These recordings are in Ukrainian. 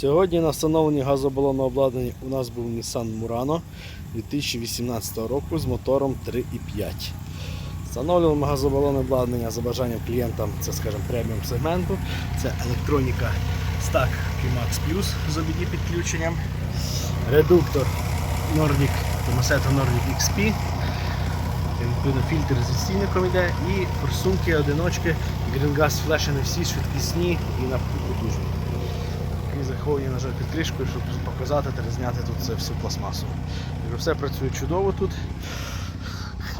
Сьогодні на встановленні газобалонного обладнання у нас був Nissan Murano 2018 року з мотором 3,5. Встановлюємо газобалонне обладнання за бажанням клієнтам, це скажімо, преміум сегменту. Це електроніка Stack Qmax Plus з OBD підключенням. Редуктор Nordic Tomasetto Nordic XP. Відповідно, фільтр з відстійником йде і форсунки, одиночки, Gas флешені всі швидкісні і на потужні. І заховані, на жаль, під кришкою, щоб показати та зняти тут це всю пластмасу. Все працює чудово тут.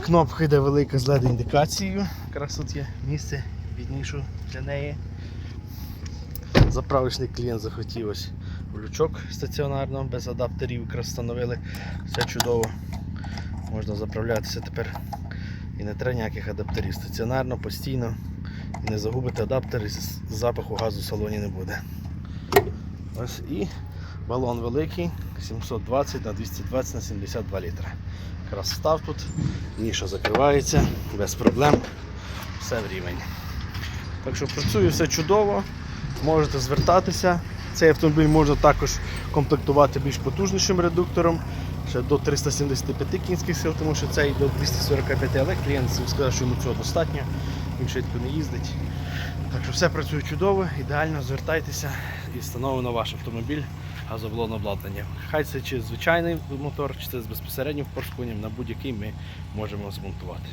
Кнопка йде велика з LED індикацією. Якраз тут є місце віднішу для неї. Заправочний клієнт захотів ось лючок стаціонарно, без адаптерів якраз встановили. Все чудово. Можна заправлятися тепер і не треба ніяких адаптерів. Стаціонарно, постійно. І не загубите адаптер, і запаху газу в салоні не буде. Ось і балон великий 720 на 220 на 72 літри. Якраз став тут, ніша закривається, без проблем, все в рівень. Так що працює все чудово, можете звертатися. Цей автомобіль можна також комплектувати більш потужнішим редуктором, ще до 375 кінських сил, тому що цей до 245, але клієнт сказав, що йому цього достатньо, він швидко не їздить. Так що все працює чудово, ідеально, звертайтеся і встановлено ваш автомобіль газоблонне обладнання. Хай це чи звичайний мотор, чи це з в впорскуванням, на будь-який ми можемо змонтувати.